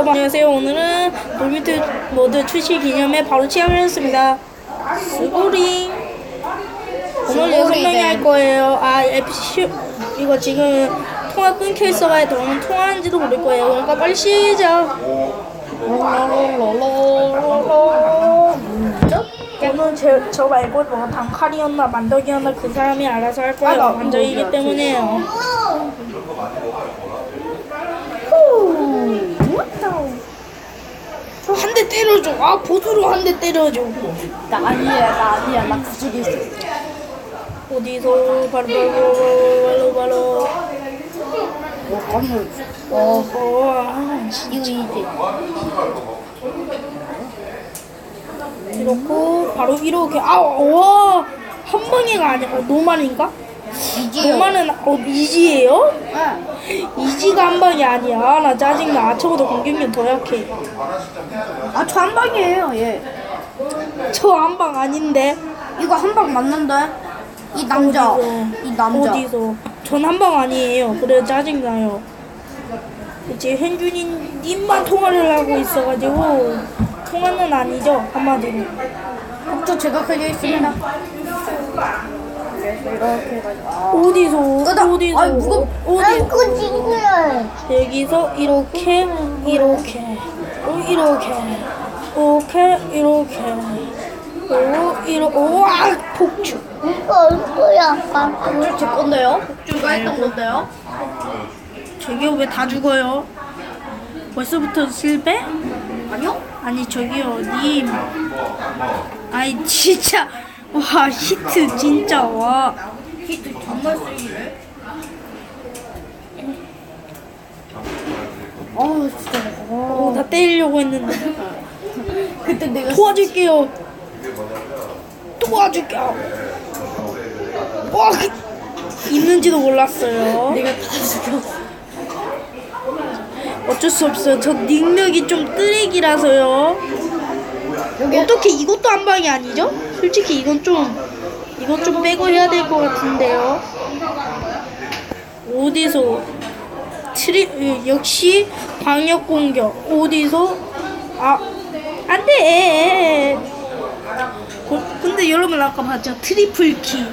여러분 안녕하세요. 오늘은 놀미트 모드 출시 기념에 바로 시작을 했습니다. 스고링. 오늘 여섯 명이 할 거예요. 아, FC 이거 지금 통화 끊겨 있어가지고 오늘 통화하는지도 모를 거예요. 그러니까 빨리 시작. 오늘 제, 저 말고 뭐 단칼이었나 만덕이었나 그 사람이 알아서 할 거예요. 완전이기 때문에요. 한 대 때려줘. 아 보수로 한 대 때려줘. 나 아니야, 나 아니야, 나 그쪽에 있어. 어디서 바로 바로 바로 바로 어, 건물. 어, 어, 아, 이거 이제. 이렇고 바로 이렇게 아와한 방에가 아니야 어, 노말인가? 이지요. 노말은 어 이지예요? 응. 이지가 한 방이 아니야 나 짜증나 아처보다 공격력 더 약해 아, 저 한 방이에요, 얘. 저 한 방 아닌데 이거 한 방 맞는데? 이 남자. 어디서? 이 남자. 어디서 전 한 방 아니에요 그래 짜증나요 이제 현준이 님만 통화를 하고 있어가지고 통화는 아니죠 한마디로 복조 제가 걸려 있습니다. 그래서 이렇게 해가지고. 아. 어디서. 어디서 아이, 무겁- 어디 친구야. 여기서 이렇게 이렇게 어, 이렇게 이렇게 이렇게 오 이렇게 우와 폭주 이거 얼굴이야. 복조 제 건데요? 복조가 했던 건데요? 저기요 왜 다 죽어요 벌써부터 실패? 아니요? 아니 저기요 님 아이 진짜 와 히트 진짜 와 히트 정말 세이네. 아, 진짜. 어, 아. 나 때리려고 했는데 그때 내가 도와줄게요 도와줄게요 와 그, 있는지도 몰랐어요 내가 다 죽였어. 어쩔 수 없어요 저 능력이 좀 쓰레기라서요 여기 어떻게 이것도 한 방이 아니죠? 솔직히 이건 좀 이건 좀 빼고 해야 될 것 같은데요. 어디서 트리 으, 역시 광역 공격 어디서 아 안돼. 근데 여러분 아까 봤죠 트리플 키.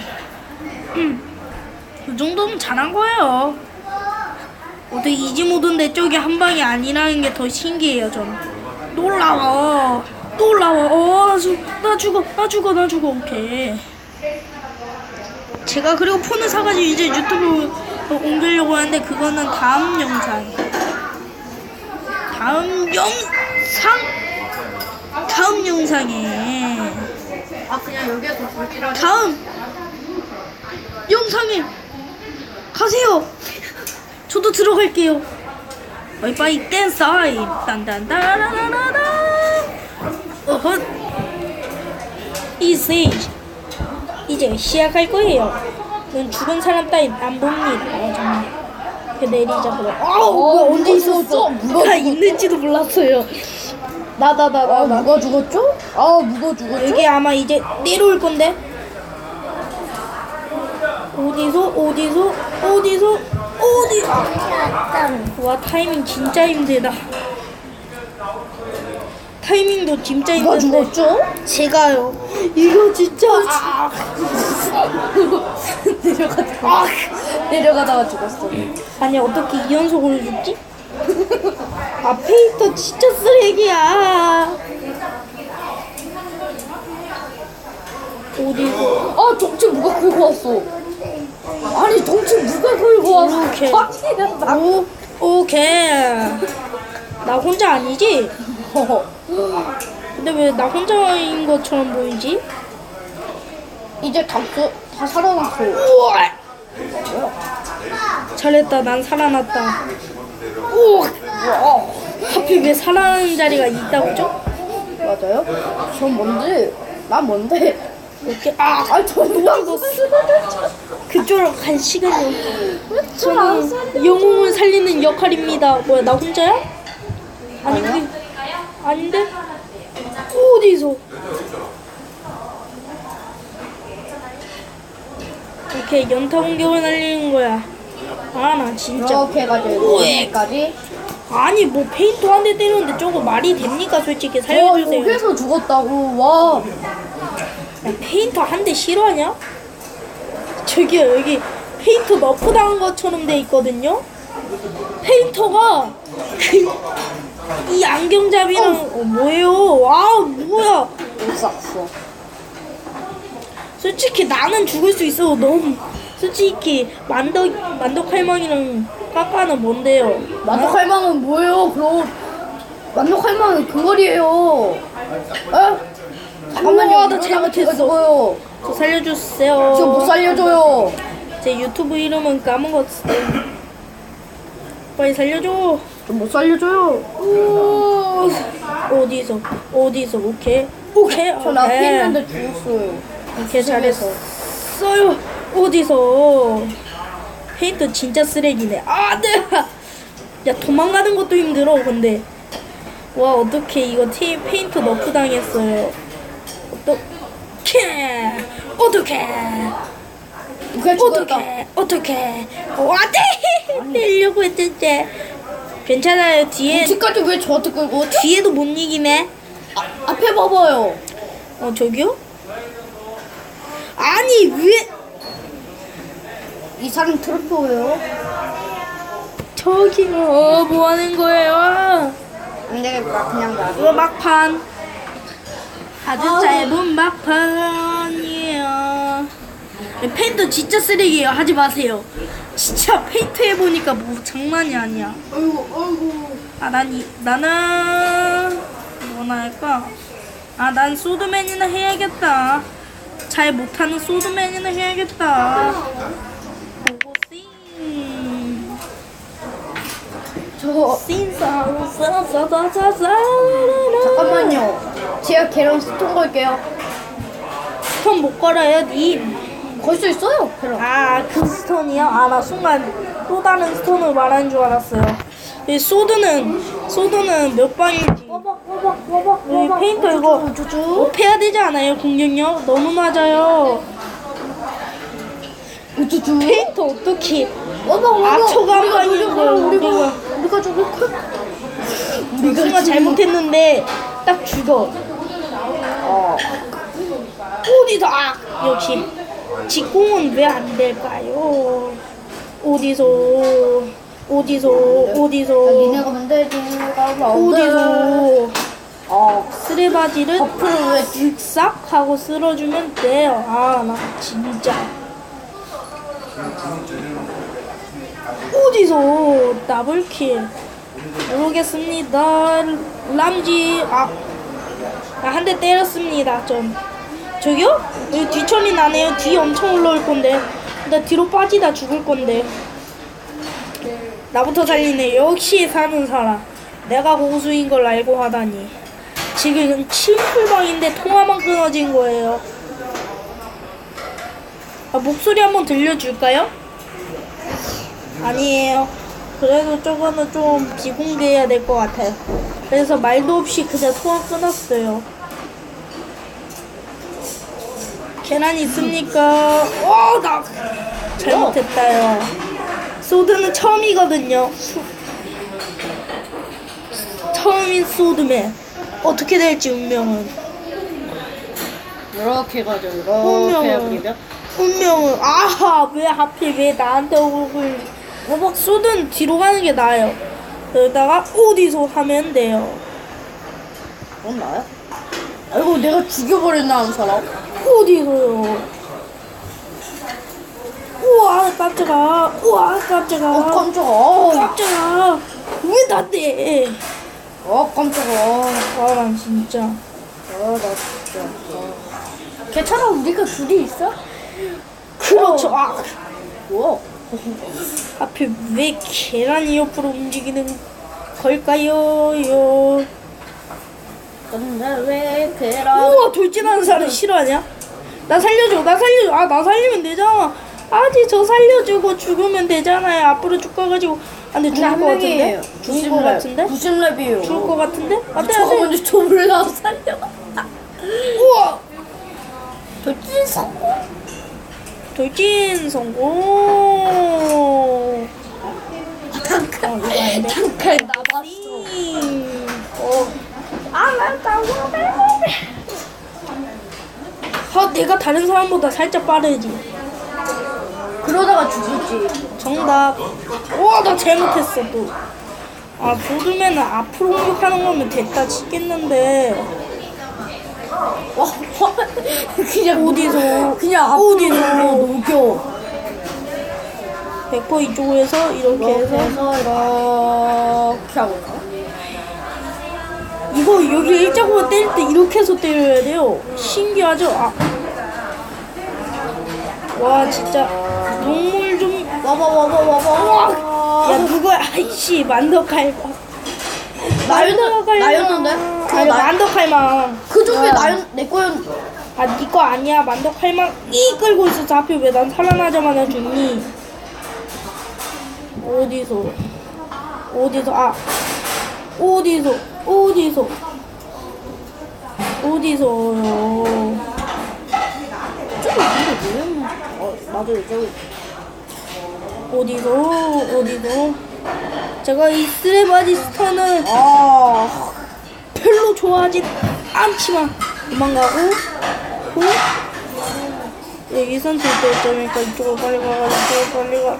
음, 그 정도면 잘한 거예요. 어떻게 이지 모드인데 저게 한 방이 아니라는 게 더 신기해요 저는. 놀라워. 또 올라와. 어, 나, 죽, 나 죽어. 나 죽어. 나 죽어. 오케이. 제가 그리고 폰을 사가지고 이제 유튜브 옮기려고 하는데 그거는 다음 영상에. 다음 영상? 다음 영상에. 아 그냥 여기에서 불길하게 다음 영상에 가세요. 저도 들어갈게요. 바이바이 댄사이 딴딴따라라라라 어헛 이제 이제 시작할 거예요. 넌 죽은 사람 따윈 안 봅니다. 어, 정말. 그 내리자 그래. 아우 뭐야, 언제 있었어? 누가 나 있는지도 몰랐어요. 나 나나아 누가 죽었죠? 아 누가 죽었죠? 여기 아마 이제 내려올 건데 어디서 어디서 어디서 어디 와 타이밍 진짜 힘들다 타이밍도 진짜 누가 힘든데 죽었죠? 제가요 이거 진짜 아, 내려가다가 아. 내려가다가 죽었어. 아니 어떻게 이 연속으로 죽지? 아 페이터 진짜 쓰레기야 어디서 아 정치 누가 끌고 왔어? 아니 정치 누가 끌고 왔어? 이렇게. 아니 나 오, 오케이. 나 혼자 아니지? 근데 왜 나 혼자인 것처럼 보이지? 이제 다, 그- 다 살아났어. 우와! 잘했다, 난 살아났다. 오! 와 하필 왜 살아나는 자리가 있다고 죠? 맞아요? 전 뭔데? 난 뭔데? 이렇게, 아! 아저 누가 죽었어? 그쪽으로 갈 시간이. 저는 영웅을 살리는 역할입니다. 뭐야, 나 혼자야? 아니, 그, 아 닌데? 어디서? 이렇게 연타 공격을 날리는 거야. 아, 나 진짜. 이렇게 해가지고 우엑. 여기까지 아니 뭐 페인트 한대 때렸는데 저거 말이 됩니까 솔직히 어, 이거 살려주세요 회서 죽었다고. 와. 야, 페인터 한 대 싫어하냐? 저기요 여기 페인터 너프 당한 것처럼 돼 있거든요 페인터가 그, 이 안경잡이랑 어, 뭐예요 와 뭐야 못 샀어. 솔직히 나는 죽을 수 있어 너무 솔직히 만덕 만덕 할망이랑 까까는 뭔데요 만덕 할망은 뭐예요? 그럼 만덕 할망은 그 말이에요. 에? 잠깐만요. 우와, 나 이러다가 잘못했어. 죽어요. 저 살려주세요 지금 못 살려줘요. 제 유튜브 이름은 까먹었어요 빨리 살려줘 좀 못 살려줘요. 오, 어디서 어디서 오케이? 오케이. 전 앞에 오케이. 있는데 죽었어요. 오케이 잘했어요. 어디서? 페인트 진짜 쓰레기네. 아 안돼 야 도망가는 것도 힘들어 근데. 와 어떡해. 이거 티, 페인트 너프 당했어요. 어떡해. 어떡해. 누가 죽었다. 어떡해. 어떡해. 어, 안돼 내려고 했는데 괜찮아요 뒤에 지까지 왜 저한테 끌고 오지? 뒤에도 못 이기네 아, 앞에 봐봐요. 어 저기요? 아니 왜 이 사람 트로피예요. 저기요 어, 뭐 하는 거예요? 안 되겠다. 그냥 나. 이거 막판 아주 아우. 짧은 막판이에요 페인트 진짜 쓰레기예요 하지 마세요 진짜 페인트 해보니까 뭐 장난이 아니야 아이고, 아이고. 아, 난, 이, 나는, 뭐나 할까? 아, 난 소드맨이나 해야겠다. 잘 못하는 소드맨이나 해야겠다. 고고싱. 저 싱사우사사사사사. 잠깐만요. 제가 걔랑 스톤 걸게요. 스톤 못 걸어요, 님. 걸 수 있어요. 걔랑. 아, 그 스톤이요? 아, 나 순간 또 다른 스톤을 말하는 줄 알았어요. 이 소드는, 소드는 몇 방일지. 꼬박 꼬박 꼬박 여기 페인터 이거 쭈쭈. 업해야 되지 않아요? 공격력? 너무 낮아요. 우쭈쭈. 페인터 어떻게? 꼬박 꼬박. 아, 저거 한 우리가 방인 우리가 우리가 우리가. 우리가 죽을 거. 우리가 순간 잘못했는데 딱 죽어. 어. 아, 역시 직공은 왜 안 될까요? 어디서? 어디서? 어디서? 니네가 만들지. 안 돼. 어디서? 어. 쓰레바지를 앞으로 왜 쓱싹 하고 쓸어주면 돼요. 아, 나 진짜. 어디서 더블킬? 모르겠습니다. 람지, 아, 한대 때렸습니다. 좀. 저기요? 여기 뒤처리 나네요. 뒤 엄청 올라올 건데. 나 뒤로 빠지다 죽을 건데. 나부터 살리네. 역시 사는 사람. 내가 고수인 걸 알고 하다니. 지금 침풀방인데 통화만 끊어진 거예요. 아, 목소리 한번 들려줄까요? 아니에요. 그래도 저거는 좀 비공개해야 될 것 같아요. 그래서 말도 없이 그냥 통화 끊었어요. 계란 있습니까? 어, 나 잘못했다요. 소드는 처음이거든요. 처음인 소드맨. 어떻게 될지 운명은. 이렇게 가죠. 이렇게 운명은. 운명은 아하 왜 하필 왜 나한테 얼굴 어막 쏘든 뒤로 가는 게 나아요. 그러다가 어디서 하면 돼요. 그건 나야? 아이고 내가 죽여버렸나 한 사람? 어디서요? 우와 깜짝아. 우와 깜짝아. 어 깜짝아. 어, 깜짝아. 왜 나대? 어 깜짝아. 아난 진짜. 아나 진짜. 아. 괜찮아 우리가 둘이 있어? 그렇죠. 아 뭐? 하필 왜 계란이 옆으로 움직이는 걸까요? 요. 근데 왜 계란? 우와 돌진하는 사람 싫어하냐? 나 살려줘 나 살려줘 아 나 살리면 되잖아 아지 저 살려주고 죽으면 되잖아요 앞으로 쭉 가가지고 안돼 죽을 것 같은데? 죽을 것 같은데? 90렙이에요. 죽을 것 같은데? 안돼 저거 먼저 저 몰라 살려. 우와 돌진 성공. 돌진 성공 잠깐. 어. 잠깐 나봤어. 어. 아, 내가 다른 사람보다 살짝 빠르지. 그러다가 죽었지. 정답. 우와, 나 잘못했어, 또. 아, 조르면은 앞으로 공격하는 거면 됐다 치겠는데. 와, 그냥 어디서? 그냥 어디서? 녹여. 100% 이쪽에서 이렇게 이렇게 해서. 해서 이렇게 하고 있어. 이거 여기 일자구가 때릴 때 이렇게 해서 때려야 돼요. 신기하죠? 아. 와, 진짜. 눈물 좀. 와봐 와봐 와봐. 야, 누구야? 아이씨, 만덕할마. 나였는 나였는데? 아니, 나- 만덕할마. 그 중에 나였 내 거였. 아, 니거 아니야. 만덕할마 이 끌고 있어서 하필 왜 난 살아나자마자 죽니? 어디서? 어디서? 아. 어디서? 어디서? 어디서요? 근데 뭐였나? 어 맞아요 저기. 어디서? 어디서? 제가 이 스레바디 스타는 아 별로 좋아하진 않지만 도망가고 고 여기선 절대점이니까 이쪽으로 빨리 가가 이쪽으로 빨리 가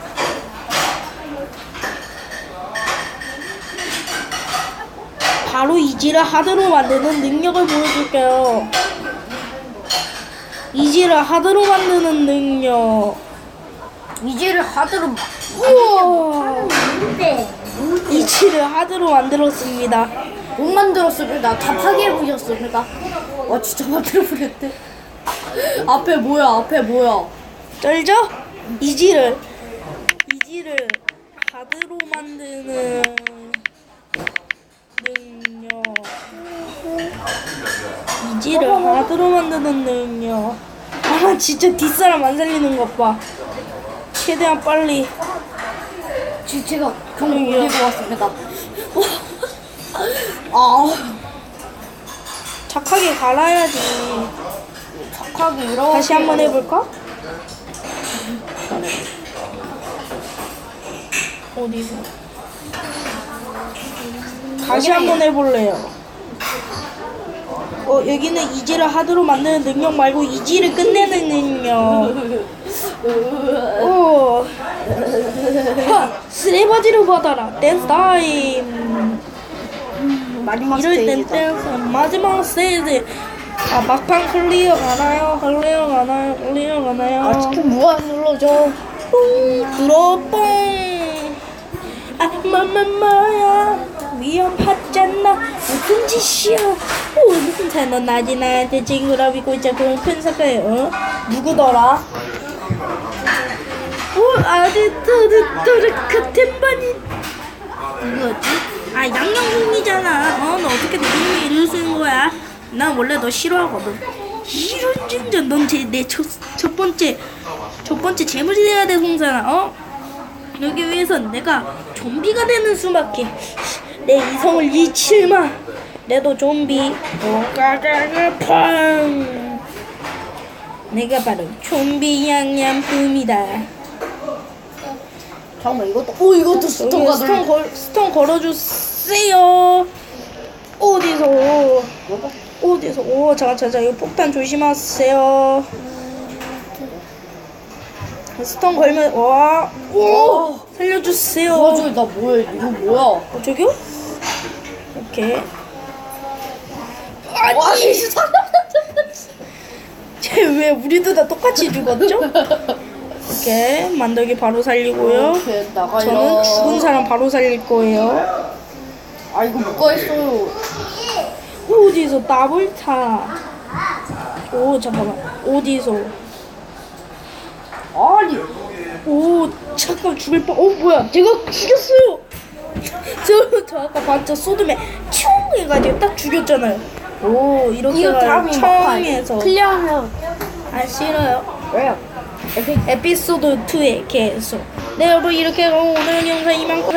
바로 이지를 하드로 만드는 능력을 보여줄게요 이지를 하드로 만드는 능력 이제를 하드로 우와 이지를 하드로 만들었습니다 못 만들었어. 그러니까 다 파괴해 부셨어. 그러니까 와 진짜 만들어 버렸대. 앞에 뭐야? 앞에 뭐야? 쩔죠? 이지를 이지를 하드로 만드는 능력 이지를 하드로 만드는 능력 아 진짜 뒷사람 안 살리는 것 봐. 최대한 빨리. 지금 제가 경고 올리고 왔습니다. 아. 착하게 갈아야지. 착하게 이렇게. 다시 한번 해볼까? 어디서? 다시 한번 해볼래요. 어 여기는 이지를 하드로 만드는 능력 말고 이지를 끝내는 능력. 오. 하, 쓰레바지를 받아라. 댄스 타임. 마지막 이럴 땐 스테이지다. 댄스. 마지막 스테이지. 아 막판 클리어 가나요? 클리어 가나요? 클리어 가나요? 아 지금 누가 눌러줘? 뽕 들어 뽕. 아 마마마야 위험하잖아 무슨 짓이야? 오 무슨 사너 나지 나한테 친구라 믿고 있자 그런 큰 사과에 어? 누구더라? 오 또르또르 같은 반이 누구였지? 아 양양국이잖아 어너 어떻게 내 이름을 이룰 수 있는 거야? 난 원래 너 싫어하거든 이런 진짜 넌제내첫 첫 번째 첫 번째 재물이 돼야 돼 송산아 어? 여기 위해선 내가 좀비가 되는 수밖에 내 이성을 잃지 마. 내도 좀비. 오가가가 팡 내가 바로 좀비 양념품이다. 잠깐만 이것도 오 이것도 스톤 여기 가들. 스톤, 걸, 스톤 걸어주세요. 어디서? 어디서? 오 잠깐 잠깐 이거 폭탄 조심하세요. 스톤 걸면 와 오 살려주세요. 도와줘 나 뭐야 이거 뭐야? 어, 저기요? 와 아니. 쟤왜 우리도 다 똑같이 죽었죠? 오케이. 만덕이 바로 살리고요. 오케이 나가요. 저는 죽은 사람 바로 살릴 거예요. 아 이거 뭐가 있어요? 어디서 더블타. 오, 잠깐만. 어디서? 아니 오, 잠깐 죽을 뻔. 어, 뭐야? 제가 죽였어요. 저, 저 아까 봤죠? 소드맨 총 해가지고 딱 죽였잖아요. 오, 이렇게 이거 다음이 청에서. 막판 클리어하면 아, 싫어요. 왜요? 에피소드 2에 계속 네 여러분 이렇게 오늘 영상 이만큼